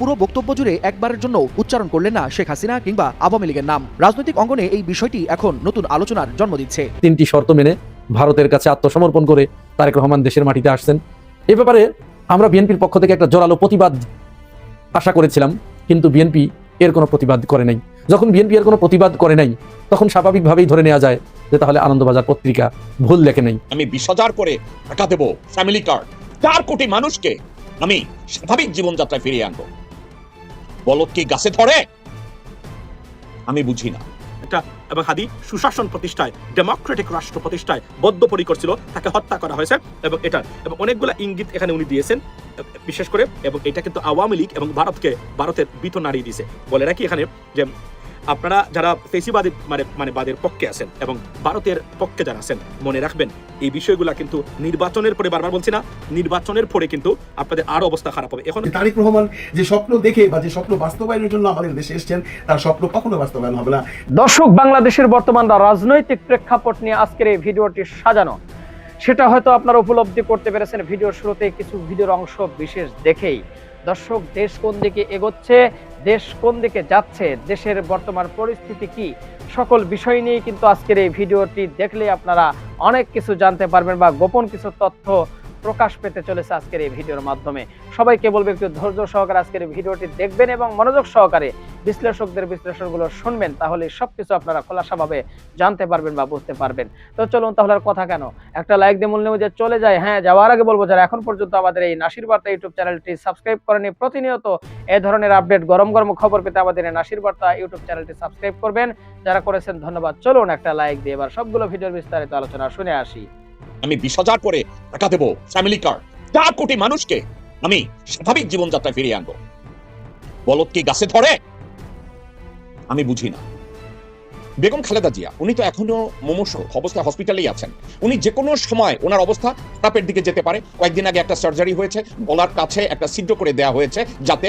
পুরো বক্তব্য জুড়ে একবারের জন্য উচ্চারণ করলেন না শেখ হাসিনা কিংবা আওয়ামী লীগের নাম। রাজনৈতিক অঙ্গনে এই বিষয়টি এখন নতুন আলোচনার জন্ম দিচ্ছে। তিনটি শর্ত মেনে ভারতের কাছে আত্মসমর্পণ করে তারেক রহমান দেশের মাটিতে আসছেন। এ ব্যাপারে আমরা বিএনপির পক্ষ থেকে একটা জোরালো প্রতিবাদ আশা করেছিলাম কিন্তু বিএনপি এর কোনো প্রতিবাদ করে নাই। যখন বিএনপি এর কোনো প্রতিবাদ করে নাই তখন স্বাভাবিকভাবেই ধরে নেওয়া যায় যে তাহলে আনন্দবাজার পত্রিকা ভুল লেখে নেই। আমি বিশ হাজার করে টাকা দেবো ফ্যামিলি কার্ড। চার কোটি মানুষকে আমি স্বাভাবিক জীবনযাত্রায় ফিরিয়ে আনব। বলত কি গাছে ধরে? আমি বুঝি না। একটা এবং হাদি সুশাসন প্রতিষ্ঠায়, ডেমোক্রেটিক রাষ্ট্র প্রতিষ্ঠায় বদ্ধপরিকর ছিল, তাকে হত্যা করা হয়েছে, এবং এটা এবং অনেকগুলো ইঙ্গিত এখানে উনি দিয়েছেন, বিশেষ করে, এবং এটা কিন্তু আওয়ামী লীগ এবং ভারতকে, ভারতের বিত নাড়িয়ে দিয়েছে। বলে রাখি এখানে যে আপনারা যারা ফেসিবাদী মানে মানে বাদের পক্ষে আছেন এবং ভারতের পক্ষে যারা আছেন মনে রাখবেন এই বিষয়গুলা কিন্তু নির্বাচনের পরে বারবার বলছি না নির্বাচনের পরে কিন্তু আপনাদের আরও অবস্থা খারাপ হবে। এখন তারেক রহমান যে স্বপ্ন দেখে বা যে স্বপ্ন বাস্তবায়নের জন্য আমাদের দেশে এসেছেন তার স্বপ্ন কখনো বাস্তবায়ন হবে না। দর্শক বাংলাদেশের বর্তমান রাজনৈতিক প্রেক্ষাপট নিয়ে আজকের এই ভিডিওটি সাজানো। সেটা হয়তো আপনারা উপলব্ধি করতে পেরেছেন ভিডিওর শুরুতে কিছু ভিডিওর অংশ বিশেষ দেখেই। দর্শক দেশ কোন দিকে এগোচ্ছে দেশ কোন দিকে যাচ্ছে, দেশের বর্তমান পরিস্থিতি কি, সকল বিষয় নিয়ে কিন্তু আজকের এই ভিডিওটি দেখলে আপনারা অনেক কিছু জানতে পারবেন বা গোপন কিছু তথ্য প্রকাশ পেতে চলেছে আজকের এই ভিডিওর মাধ্যমে। সবাইকে বলবে একটু ধৈর্য সহকারে আজকের এই ভিডিওটি দেখবেন এবং মনোযোগ সহকারে বিশ্লেষকদের বিশ্লেষণগুলো শুনবেন, তাহলে সবকিছু আপনারা খোলাসাভাবে জানতে পারবেন বা বুঝতে পারবেন। তো চলুন তাহলে আর কথা কেন? একটা লাইক দিয়ে মূল্য যে চলে যায় হ্যাঁ যাওয়ার আগে বলব যারা এখন পর্যন্ত আমাদের এই নাসির বার্তা ইউটিউব চ্যানেলটি সাবস্ক্রাইব করেনি প্রতিনিয়ত এ ধরনের আপডেট, গরম গরম খবর পেতে আমাদের এই নাসির বার্তা ইউটিউব চ্যানেলটি সাবস্ক্রাইব করবেন। যারা করেছেন ধন্যবাদ। চলুন একটা লাইক দিয়ে এবার সবগুলো ভিডিওর বিস্তারিত আলোচনা শুনে আসি। আমি বিশ হাজার করে টাকা দেবো ফ্যামিলি কার্ড চার কোটি মানুষকে আমি স্বাভাবিক জীবনযাত্রায় ফিরিয়ে আনব। বলত কি গাছে ধরে? আমি বুঝি না। বেগম খালেদা জিয়া, উনি তো এখনও মুমূর্ষ অবস্থায় হসপিটালেই আছেন। উনি যে কোনো সময় ওনার অবস্থা খারাপের দিকে যেতে পারে। কয়েকদিন আগে একটা সার্জারি হয়েছে গলার কাছে একটা ছিদ্র করে দেওয়া হয়েছে, যাতে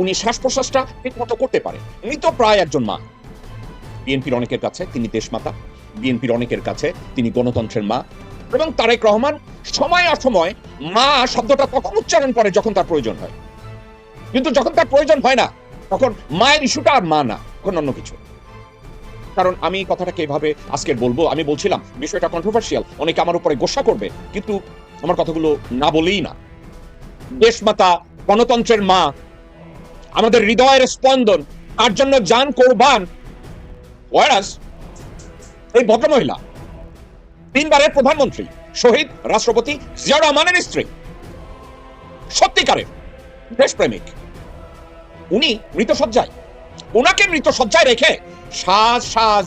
উনি শ্বাস প্রশ্বাসটা ঠিক মতো করতে পারে। উনি তো প্রায় একজন মা। বিএনপির অনেকের কাছে তিনি দেশমাতা। বিএনপির অনেকের কাছে তিনি গণতন্ত্রের মা। এবং তারেক রহমান সময় অসময় মা শব্দটা তখন উচ্চারণ করে যখন তার প্রয়োজন হয়। কিন্তু যখন তার প্রয়োজন হয় না, তখন মায়ের ইস্যুটা আর মা না, তখন অন্য কিছু। কারণ আমি কথাটাকে এভাবে আজকে বলব, আমি বলছিলাম, বিষয়টা কন্ট্রোভার্সিয়াল অনেকে আমার উপরে গোসা করবে, কিন্তু আমার কথাগুলো না বলেই না। দেশমাতা, গণতন্ত্রের মা, আমাদের হৃদয়ের স্পন্দন, তার জন্য যান কোরবান ওয়ারাস এই ভদ্রমহিলা তিনবারের প্রধানমন্ত্রী, শহীদ রাষ্ট্রপতি জিয়া রহমানের স্ত্রী, সত্যিকারের দেশপ্রেমিক। উনি মৃত সজ্জায় ওনাকে মৃত সজ্জায় রেখে সাজ সাজ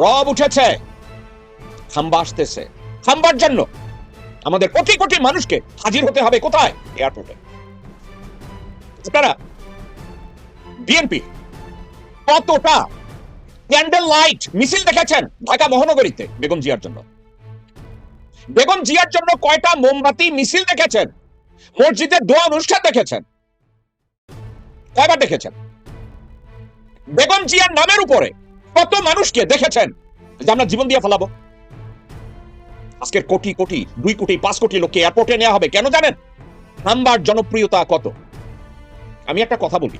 রব উঠেছে। খাম্বা আসতেছে। খাম্বার জন্য আমাদের কোটি কোটি মানুষকে হাজির হতে হবে কোথায়? এয়ারপোর্টে। আপনারা বিএনপি কতটা ক্যান্ডেল লাইট মিছিল দেখেছেন ঢাকা মহানগরীতে বেগম জিয়ার জন্য? বেগম জিয়ার জন্য কয়টা মোমবাতি, মিছিল দেখেছেন? মসজিদে দোয়া অনুষ্ঠান দেখেছেন? কয়বার দেখেছেন? বেগম জিয়ার নামের উপরে কত মানুষকে দেখেছেন? যে আমরা জীবন দিয়ে ফেলাবো। আজকের কোটি কোটি, দুই কোটি, পাঁচ কোটি লোককে এয়ারপোর্টে নেওয়া হবে, কেন জানেন? নাম্বার জনপ্রিয়তা কত? আমি একটা কথা বলি।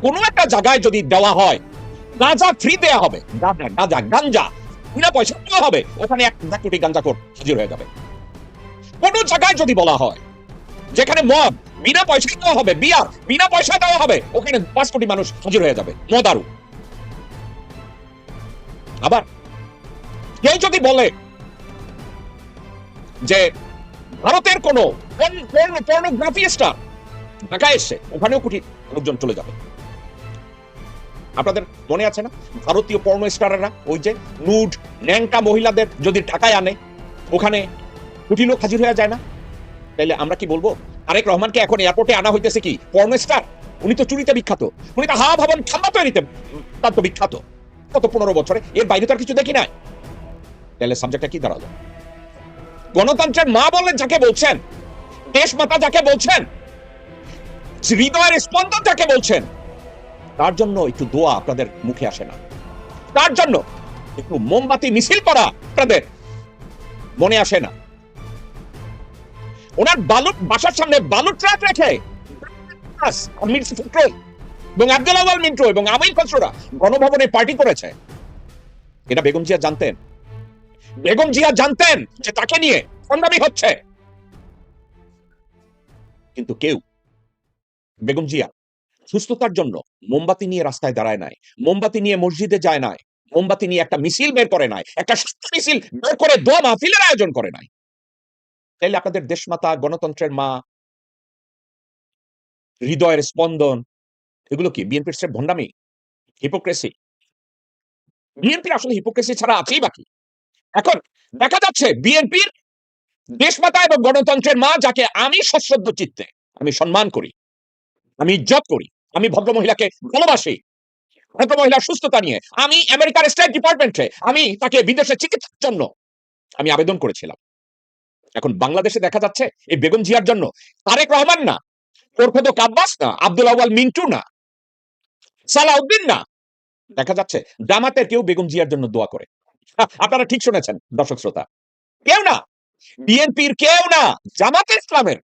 কোনো একটা জায়গায় যদি দেওয়া হয়, গাঁজা ফ্রি দেয়া হবে। গাঁজা গাঁজা গাঞ্জা বিনা পয়সা দেওয়া হবে? ওখানে এক এক কোটি গাঞ্জা কোট হাজির হয়ে যাবে। কোন জায়গায় যদি বলা হয়, যেখানে মদ, বিনা পয়সা দেওয়া হবে, বিয়ার, বিনা পয়সা দেওয়া হবে, ওখানে পাঁচ কোটি মানুষ হাজির হয়ে যাবে মদারু আবার, কেউ যদি বলে যে ভারতের কোন পর্নোগ্রাফি স্টার ঢাকায় এসছে, ওখানেও কোটি লোকজন চলে যাবে। আপনাদের মনে আছে না? ভারতীয় পর্ণ স্টারেরা ওই যে নুড, ন্যাংটা মহিলাদের যদি ঢাকায় আনে, ওখানে কোটি লোক হাজির হয়ে যায় না? তাইলে আমরা কি বলব? আরেক রহমানকে এখন এয়ারপোর্টে আনা হইতেছে কি? পর্ণ স্টার উনি তো চুরিতে বিখ্যাত। উনি তো হা ভবন ঠাম্মা তৈরিতে তার তো বিখ্যাত। কত পনেরো বছরে, এর বাইরে তো আর কিছু দেখি নাই। তাহলে সাবজেক্টটা কি দাঁড়াল? গণতন্ত্রের মা বললেন যাকে বলছেন দেশ মাতা যাকে বলছেন, হৃদয়ের স্পন্দন যাকে বলছেন তার জন্য একটু দোয়া আপনাদের মুখে আসে না। তার জন্য একটু মোমবাতি, মিছিল করা আপনাদের মনে আসে না। ওনার বালুট বাসার সামনে বালুট ট্রাক রেখে এবং আব্দুল মিন্টু এবং আমির গণভবনে পার্টি করেছে। এটা বেগম জিয়া জানতেন। বেগম জিয়া জানতেন যে তাকে নিয়ে সংগ্রামী হচ্ছে। কিন্তু কেউ, বেগম জিয়া সুস্থতার জন্য মোমবাতি নিয়ে রাস্তায় দাঁড়ায় নাই, মোমবাতি নিয়ে মসজিদে যায় নাই, মোমবাতি নিয়ে একটা মিছিল বের করে নাই, একটা সুস্থ মিছিল বের করে দোয়া মাহফিলের আয়োজন করে নাই। তাইলে আপনাদের দেশমাতা, গণতন্ত্রের মা, হৃদয়ের স্পন্দন, এগুলো কি? বিএনপির সে ভণ্ডামি? হিপোক্রেসি বিএনপির আসলে হিপোক্রেসি ছাড়া আছেই বাকি এখন দেখা যাচ্ছে বিএনপির দেশমাতা এবং গণতন্ত্রের মা, যাকে আমি সশ্রদ্ধ চিত্তে আমি সম্মান করি, আমি ইজ্জত করি আমি ভদ্র মহিলাকে ভালোবাসি। ভদ্র মহিলার সুস্থতা নিয়ে। আমি আমেরিকার স্টেট ডিপার্টমেন্টে আমি তাকে বিদেশে চিকিৎসার জন্য আমি আবেদন করেছিলাম। এখন বাংলাদেশে দেখা যাচ্ছে এই বেগম জিয়ার জন্য তারেক রহমান না কোরফেদক আব্বাস না, আব্দুল আওয়াল মিন্টু না, সালাউদ্দিন না। দেখা যাচ্ছে জামাতের কেউ বেগম জিয়ার জন্য দোয়া করে। আপনারা ঠিক শুনেছেন, দর্শক শ্রোতা। কেউ না। বিএনপির কেউ না। জামাতে ইসলামের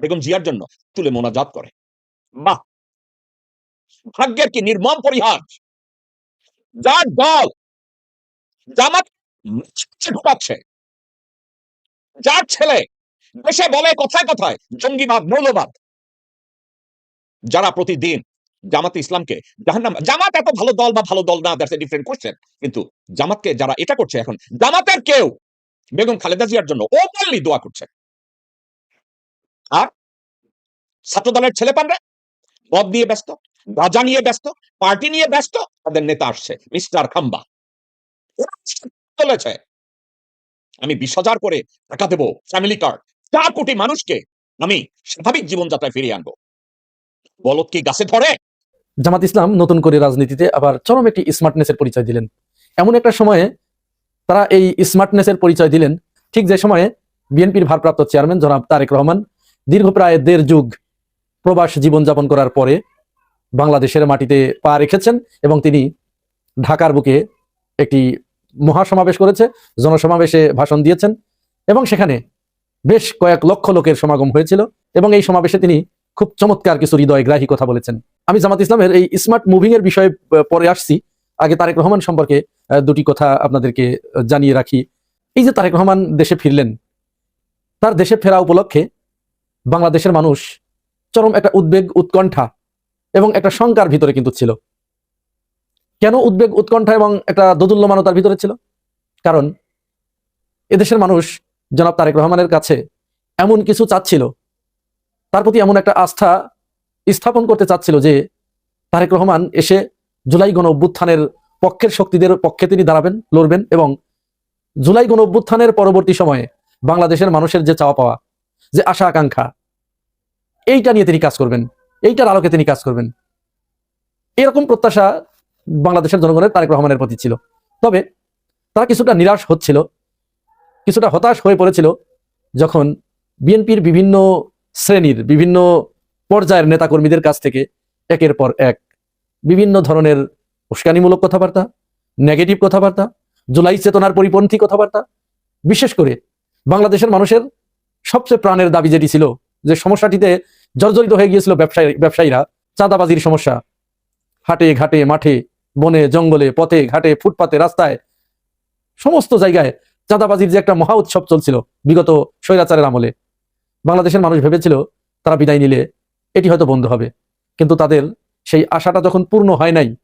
বেগম জিয়ার জন্য তুলে মোনাজাত করে। বাহ! ভাগ্যের কি নির্মম পরিহার? যার দল জামাত ঢুকাচ্ছে। যার ছেলে দেশে বলে কথায় কথায়, জঙ্গিবাদ, মৌলবাদ। যারা প্রতিদিন জামাত ইসলামকে জামাত এত ভালো দল বা ভালো দল না ডিফারেন্ট কোশ্চেন কিন্তু জামাতকে যারা এটা করছে এখন, জামাতের কেউ বেগম খালেদা জিয়ার জন্য ওপেনলি দোয়া করছে। আর ছাত্র দলের ছেলে ছেলেপানরা পদ নিয়ে ব্যস্ত। গাজা নিয়ে ব্যস্ত, পার্টি নিয়ে ব্যস্ত, তাদের নেতা আসছে, মিস্টার খাম্বা। চলেছে আমি বিশ হাজার করে টাকা দেবো ফ্যামিলি কার্ড চার কোটি মানুষকে আমি স্বাভাবিক জীবনযাত্রায় ফিরিয়ে আনব। বলদ কি গাছে ধরে? জামাত ইসলাম নতুন করে রাজনীতিতে আবার চরম একটি স্মার্টনেসের পরিচয় দিলেন। এমন একটা সময়ে তারা এই স্মার্টনেসের পরিচয় দিলেন। ঠিক যে সময়ে বিএনপির ভারপ্রাপ্ত চেয়ারম্যান জনাব তারেক রহমান দীর্ঘ প্রায় দেড় যুগ প্রবাস জীবনযাপন করার পরে বাংলাদেশের মাটিতে পা রেখেছেন এবং তিনি ঢাকার বুকে একটি মহাসমাবেশ করেছে, জনসমাবেশে ভাষণ দিয়েছেন এবং সেখানে বেশ কয়েক লক্ষ লোকের সমাগম হয়েছিল এবং এই সমাবেশে তিনি খুব চমৎকার কিছু হৃদয়গ্রাহী কথা বলেছেন। আমি জামাত ইসলামের এই স্মার্ট মুভিং এর বিষয়ে পরে আসছি। আগে তারেক রহমান সম্পর্কে দুটি কথা আপনাদেরকে জানিয়ে রাখি। এই যে তারেক রহমান দেশে ফিরলেন, তার দেশে ফেরা উপলক্ষে বাংলাদেশের মানুষ চরম একটা উদ্বেগ, উৎকণ্ঠা এবং একটা শঙ্কার ভিতরে কিন্তু ছিল। কেন উদ্বেগ, উৎকণ্ঠা এবং একটা দোদুল্যমানতার ভিতরে ছিল? কারণ এদেশের মানুষ জনাব তারেক রহমানের কাছে এমন কিছু চাচ্ছিল, তার প্রতি এমন একটা আস্থা স্থাপন করতে চাচ্ছিল যে তারেক রহমান এসে জুলাই গণ অভ্যুত্থানের পক্ষের শক্তিদের পক্ষে তিনি দাঁড়াবেন, লড়বেন এবং জুলাই গণ অভ্যুত্থানের পরবর্তী সময়ে বাংলাদেশের মানুষের যে চাওয়া পাওয়া, যে আশা আকাঙ্ক্ষা এইটা নিয়ে তিনি কাজ করবেন। এইটার আলোকে তিনি কাজ করবেন। এরকম প্রত্যাশা বাংলাদেশের জনগণের তারেক রহমানের প্রতি ছিল। তবে তারা কিছুটা নিরাশ হচ্ছিল, কিছুটা হতাশ হয়ে পড়েছিল যখন বিএনপির বিভিন্ন শ্রেণির, বিভিন্ন পর্যায়ের নেতাকর্মীদের কাছ থেকে একের পর এক বিভিন্ন ধরনের উস্কানিমূলক কথাবার্তা, নেগেটিভ কথাবার্তা, জুলাই চেতনার পরিপন্থী কথাবার্তা, বিশেষ করে বাংলাদেশের মানুষের সবচেয়ে প্রাণের দাবি যেটি ছিল যে সমস্যাটিতে জর্জরিত হয়ে গিয়েছিল ব্যবসায়ী ব্যবসায়ীরা। চাঁদাবাজির সমস্যা। হাটে ঘাটে মাঠে, বনে, জঙ্গলে, পথে ঘাটে, ফুটপাতে, রাস্তায়, সমস্ত জায়গায় চাঁদাবাজির যে একটা মহা উৎসব চলছিল বিগত স্বৈরাচারের আমলে। বাংলাদেশের মানুষ ভেবেছিল তারা বিদায় নিলে এটি হয়তো বন্ধ হবে। কিন্তু তাদের সেই আশাটা যখন পূর্ণ হয় নাই,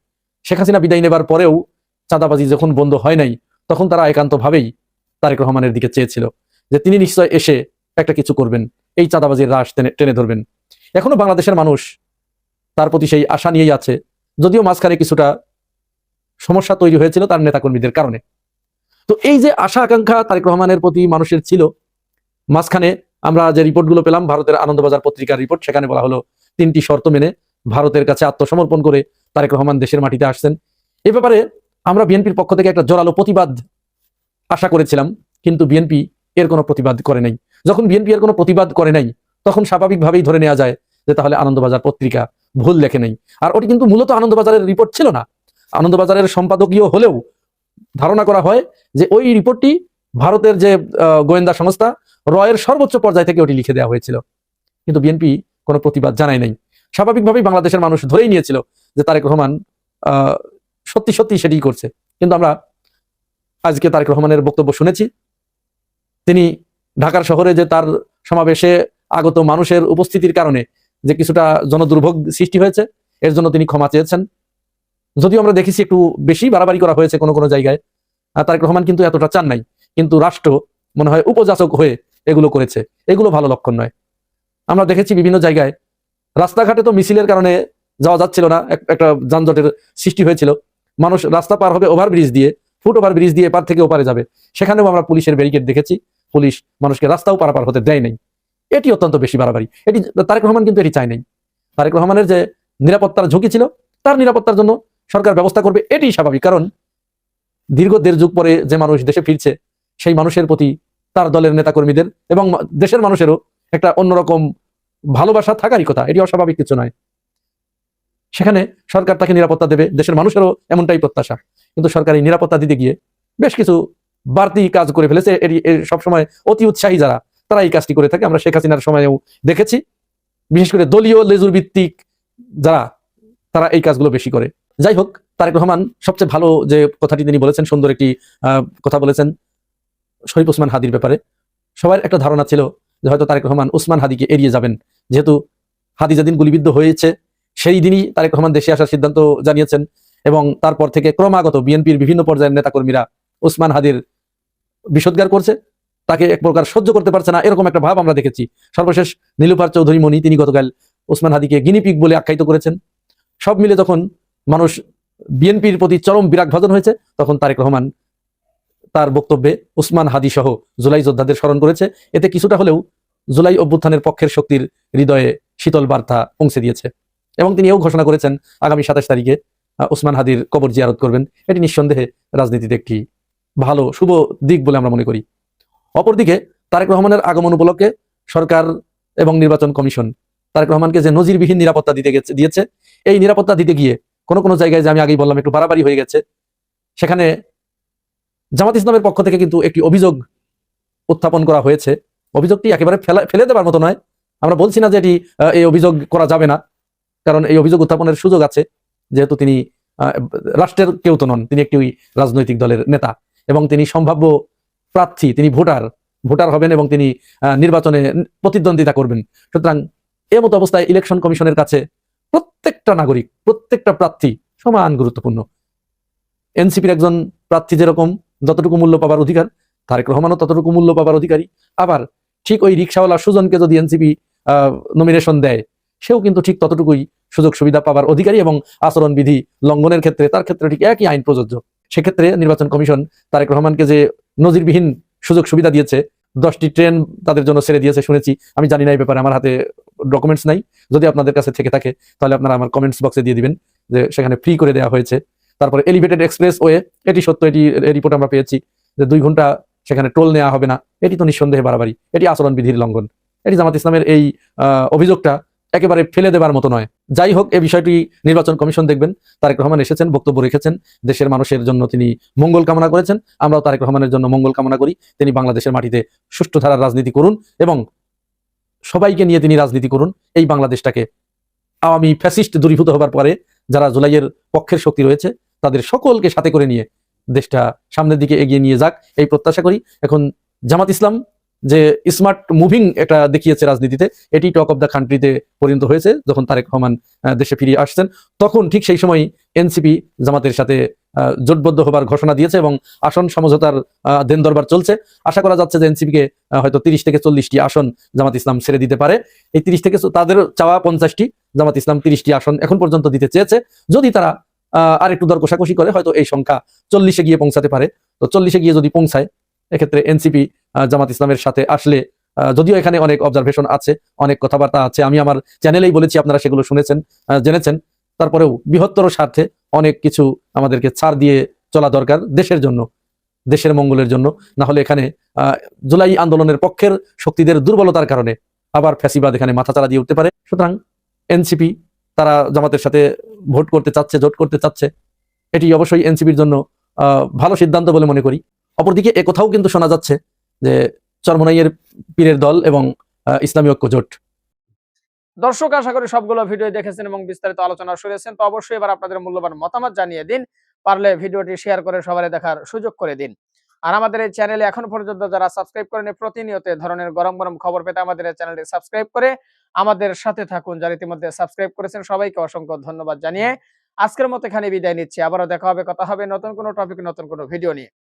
শেখ হাসিনা বিদায় নেবার পরেও চাঁদাবাজি যখন বন্ধ হয় নাই, তখন তারা একান্তভাবেই তারেক রহমানের দিকে চেয়েছিল যে তিনি নিশ্চয় এসে একটা কিছু করবেন। এই চাঁদাবাজির রাশ টেনে টেনে ধরবেন। এখনও বাংলাদেশের মানুষ তার প্রতি সেই আশা নিয়েই আছে। যদিও মাঝখানে কিছুটা সমস্যা তৈরি হয়েছিল তার নেতাকর্মীদের কারণে। তো এই যে আশা আকাঙ্ক্ষা তারেক রহমানের প্রতি মানুষের ছিল, মাঝখানে আমরা যে রিপোর্টগুলো পেলাম, ভারতের আনন্দবাজার পত্রিকার রিপোর্ট, সেখানে বলা হলো তিনটি শর্ত মেনে ভারতের কাছে আত্মসমর্পণ করে তারেক রহমান দেশের মাটিতে আসছেন। এ ব্যাপারে আমরা বিএনপির পক্ষ থেকে একটা জোরালো প্রতিবাদ আশা করেছিলাম, কিন্তু বিএনপি এর কোনো প্রতিবাদ করে নাই। যখন বিএনপি এর কোনো প্রতিবাদ করে নাই, তখন স্বাভাবিকভাবেই ধরে নেওয়া যায় যে তাহলে আনন্দবাজার পত্রিকা ভুল লেখে নেই। আর ওটি কিন্তু মূলত আনন্দবাজারের রিপোর্ট ছিল না। আনন্দবাজারের সম্পাদকীয় হলেও ধারণা করা হয় যে ওই রিপোর্টটি ভারতের যে গোয়েন্দা সংস্থা, রয়ের সর্বোচ্চ পর্যায় থেকে ওটি লিখে দেওয়া হয়েছিল। কিন্তু বিএনপি কোনো প্রতিবাদ জানায় নাই। স্বাভাবিকভাবেই বাংলাদেশের মানুষ ধরেই নিয়েছিল যে তারেক রহমান সত্যি সত্যি সেটি করছে। কিন্তু আমরা আজকে তারেক রহমানের বক্তব্য শুনেছি। তিনি ঢাকার শহরে যে তার সমাবেশে আগত মানুষের উপস্থিতির কারণে যে কিছুটা জনদুর্ভোগ সৃষ্টি হয়েছে, এর জন্য তিনি ক্ষমা চেয়েছেন। যদিও আমরা দেখেছি একটু বেশি বাড়াবাড়ি করা হয়েছে কোনো কোনো জায়গায় তারেক রহমান কিন্তু এতটা চান নাই, কিন্তু রাষ্ট্র মনে হয় উপযাচক হয়ে এগুলো করেছে। এগুলো ভালো লক্ষণ নয়। আমরা দেখেছি বিভিন্ন জায়গায়, রাস্তাঘাটে তো মিছিলের কারণে যাওয়া যাচ্ছিল না একটা যানজটের সৃষ্টি হয়েছিল। মানুষ রাস্তা পার হবে ওভারব্রিজ দিয়ে, ফুট ওভার ব্রিজ দিয়ে এপার থেকে ওপারে যাবে। সেখানেও আমরা পুলিশের ব্যারিকেড দেখেছি। পুলিশ মানুষকে রাস্তাও পারাপার হতে দেয় নাই। এটি অত্যন্ত বেশি বাড়াবাড়ি। এটি তারেক রহমান কিন্তু এটি চায় নাই। তারেক রহমানের যে নিরাপত্তার ঝুঁকি ছিল, তার নিরাপত্তার জন্য সরকার ব্যবস্থা করবে এটি স্বাভাবিক। কারণ দীর্ঘ দেড় যুগ পরে যে মানুষ দেশে ফিরছে, সেই মানুষের প্রতি তার দলের নেতাকর্মীদের এবং দেশের মানুষেরও একটা অন্যরকম ভালোবাসা থাকারই কথা। এটি অস্বাভাবিক কিছু নয়। সেখানে সরকার তাকে নিরাপত্তা দেবে, দেশের মানুষেরও এমনটাই প্রত্যাশা। কিন্তু সরকার এই নিরাপত্তা দিতে গিয়ে বেশ কিছু বাড়তি কাজ করে ফেলেছে। এটি সবসময় অতি উৎসাহী যারা তারা এই কাজটি করে থাকে। আমরা শেখ হাসিনার সময়েও দেখেছি। বিশেষ করে দলীয় লেজুর ভিত্তিক যারা, তারা এই কাজগুলো বেশি করে। যাই হোক, তারেক রহমান সবচেয়ে ভালো যে কথাটি তিনি বলেছেন, সুন্দর একটি কথা বলেছেন শরীফ ওসমান হাদির ব্যাপারে। সবার একটা ধারণা ছিল যে হয়তো তারেক রহমান উসমান হাদিকে এড়িয়ে যাবেন। যেহেতু হাদি যেদিন গুলিবিদ্ধ হয়েছে, সেই দিনই তারেক রহমান দেশে আসার সিদ্ধান্ত জানিয়েছেন এবং তারপর থেকে ক্রমাগত বিএনপির বিভিন্ন পর্যায়ের নেতাকর্মীরা উসমান হাদির বিষোদ্গার করছে। তাকে এক প্রকার সহ্য করতে পারছে না। এরকম একটা ভাব আমরা দেখেছি। সর্বশেষ নীলুফার চৌধুরী মণি, তিনি গতকাল ওসমান হাদিকে গিনিপিক বলে আখ্যায়িত করেছেন। সব মিলে যখন মানুষ বিএনপির প্রতি চরম বিরাগ ভাজন হয়েছে, তখন তারেক রহমান তার বক্তব্যে উসমান হাদি সহ জুলাই যোদ্ধাদের স্মরণ করেছে। এতে কিছুটা হলেও জুলাই অভ্যুত্থানের পক্ষের শক্তির হৃদয়ে শীতল বার্তা পৌঁছে দিয়েছে। এবং তিনি এও ঘোষণা করেছেন, আগামী সাতাশ তারিখে উসমান হাদির কবর জিয়ারত করবেন। এটি নিঃসন্দেহে রাজনীতিতে একটি ভালো, শুভ দিক বলে আমরা মনে করি। অপরদিকে তারেক রহমানের আগমন উপলক্ষে সরকার এবং নির্বাচন কমিশন, তারেক রহমানকে যে নজিরবিহীন নিরাপত্তা দিতে গেছে, দিয়েছে, এই নিরাপত্তা দিতে গিয়ে কোনো কোনো জায়গায় যে আমি আগেই বললাম একটু বাড়াবাড়ি হয়ে গেছে, সেখানে জামাত ইসলামের পক্ষ থেকে কিন্তু একটি অভিযোগ উত্থাপন করা হয়েছে। অভিযোগটি একেবারে ফেলা, ফেলে দেওয়ার মতো নয়। আমরা বলছি না যে এটি এই অভিযোগ করা যাবে না, কারণ এই অভিযোগ উত্থাপনের সুযোগ আছে, যেহেতু তিনি রাষ্ট্রের কেউ তো নন, তিনি একটি রাজনৈতিক দলের নেতা এবং তিনি সম্ভাব্য প্রার্থী, তিনি ভোটার ভোটার হবেন এবং তিনি নির্বাচনে প্রতিদ্বন্দ্বিতা করবেন। সুতরাং এ মতো অবস্থায় ইলেকশন কমিশনের কাছে প্রত্যেকটা নাগরিক, প্রত্যেকটা প্রার্থী সমান গুরুত্বপূর্ণ। এনসিপির একজন প্রার্থী যেরকম, যতটুকু মূল্য পাবার অধিকার, তারেক রহমানও ততটুকু মূল্য পাবার অধিকারী। আবার ঠিক ওই রিক্সাওয়ালা সুজনকে যদি এনসিপি নমিনেশন দেয়, সেও কিন্তু ঠিক ততটুকুই সুযোগ সুবিধা পাবার অধিকারী এবং আচরণবিধি লঙ্ঘনের ক্ষেত্রে, তার ক্ষেত্রে ঠিক একই আইন প্রযোজ্য। সেক্ষেত্রে নির্বাচন কমিশন তারেক রহমানকে যে নজিরবিহীন সুযোগ সুবিধা দিয়েছে, দশটি ট্রেন তাদের জন্য ছেড়ে দিয়েছে শুনেছি। আমি জানি না এই ব্যাপারে, আমার হাতে ডকুমেন্টস নাই। যদি আপনাদের কাছে থেকে থাকে, তাহলে আপনারা আমার কমেন্টস বক্সে দিয়ে দিবেন, যে সেখানে ফ্রি করে দেওয়া হয়েছে। তারপরে এলিভেটেড এক্সপ্রেস ওয়ে এটি সত্য, এটি রিপোর্ট আমরা পেয়েছি, যে দুই ঘণ্টা সেখানে টোল নেওয়া হবে না। এটি তো নিঃসন্দেহে বাড়াবাড়ি। এটি আচরণবিধির লঙ্ঘন। এটি জামাত ইসলামের এই অভিযোগটা একেবারে ফেলে দেবার মতো নয়। যাই হোক এই বিষয়টি নির্বাচন কমিশন দেখবেন। তারেক রহমান এসেছেন, বক্তব্য রেখেছেন, দেশের মানুষের জন্য তিনি মঙ্গল কামনা করেছেন, আমরাও তারেক রহমানের জন্য মঙ্গল কামনা করি। তিনি বাংলাদেশের মাটিতে সুষ্ঠু ধারার রাজনীতি করুন এবং সবাইকে নিয়ে তিনি রাজনীতি করুন। এই বাংলাদেশটাকে আওয়ামী ফ্যাসিস্ট দূরীভূত হবার পরে যারা জুলাইয়ের পক্ষের শক্তি রয়েছে, তাদের সকলকে সাথে করে নিয়ে দেশটা সামনের দিকে এগিয়ে নিয়ে যাক, এই প্রত্যাশা করি। এখন জামাত ইসলাম যে স্মার্ট মুভিং এটা দেখিয়েছে রাজনীতিতে, এটি টক অফ দ্য কান্ট্রিতে পরিণত হয়েছে, যখন তারেক রহমান দেশে ফিরিয়ে আসছেন। তখন ঠিক সেই সময় এনসিপি জামাতের সাথে জোটবদ্ধ হবার ঘোষণা দিয়েছে এবং আসন সমঝোতার দেন দরবার চলছে। আশা করা যাচ্ছে যে এনসিপিকে হয়তো তিরিশ থেকে চল্লিশটি আসন জামাত ইসলাম ছেড়ে দিতে পারে। এই তিরিশ থেকে তাদের চাওয়া পঞ্চাশটি জামাত ইসলাম তিরিশটি আসন এখন পর্যন্ত দিতে চেয়েছে। যদি তারা আর একটু দর কষাকষি করে, হয়তো এই সংখ্যা চল্লিশে গিয়ে পৌঁছাতে পারে। তো চল্লিশে গিয়ে যদি পৌঁছায় এক্ষেত্রে এনসিপি জামাত ইসলামের সাথে আসলে যদিও এখানে অনেক অবজারভেশন আছে, অনেক কথাবার্তা আছে, আমি আমার চ্যানেলেই বলেছি, আপনারা সেগুলো শুনেছেন জেনেছেন। তারপরেও বৃহত্তর স্বার্থে অনেক কিছু আমাদেরকে ছাড় দিয়ে চলা দরকার দেশের জন্য, দেশের মঙ্গলের জন্য। না হলে এখানে জুলাই আন্দোলনের পক্ষের শক্তিদের দুর্বলতার কারণে আবার ফ্যাসিবাদ এখানে মাথাচাড়া দিয়ে উঠতে পারে। সুতরাং এনসিপি, তারা জামাতের সাথে ভোট করতে চাচ্ছে, জোট করতে চাচ্ছে, এটি অবশ্যই এনসিপির জন্য ভালো সিদ্ধান্ত বলে মনে করি। অপরদিকে এ কথাও কিন্তু শোনা যাচ্ছে যে চরমনাইয়ের পীরের দল এবং ইসলামী ঐক্য জোট। দর্শক, আশা করি সবগুলো ভিডিও দেখেছেন এবং বিস্তারিত আলোচনা শুনেছেন। তো অবশ্যই এবার আপনাদের মূল্যবান মতামত জানিয়ে দিন। পারলে ভিডিওটি শেয়ার করে সবাই দেখার সুযোগ করে দিন। আর আমাদের এই চ্যানেলে এখন পর্যন্ত যারা সাবস্ক্রাইব করেন, প্রতিনিয়ত ধরনের গরম গরম খবর পেতে আমাদের এই চ্যানেলটি সাবস্ক্রাইব করে আমাদের সাথে থাকুন, যারা ইতিমধ্যে সাবস্ক্রাইব করেছেন। সবাইকে অসংখ্য ধন্যবাদ জানিয়ে আজকের মতো এখানে বিদায় নিচ্ছি। আবারও দেখা হবে, কথা হবে নতুন কোনো টপিক নতুন কোনো ভিডিও নিয়ে।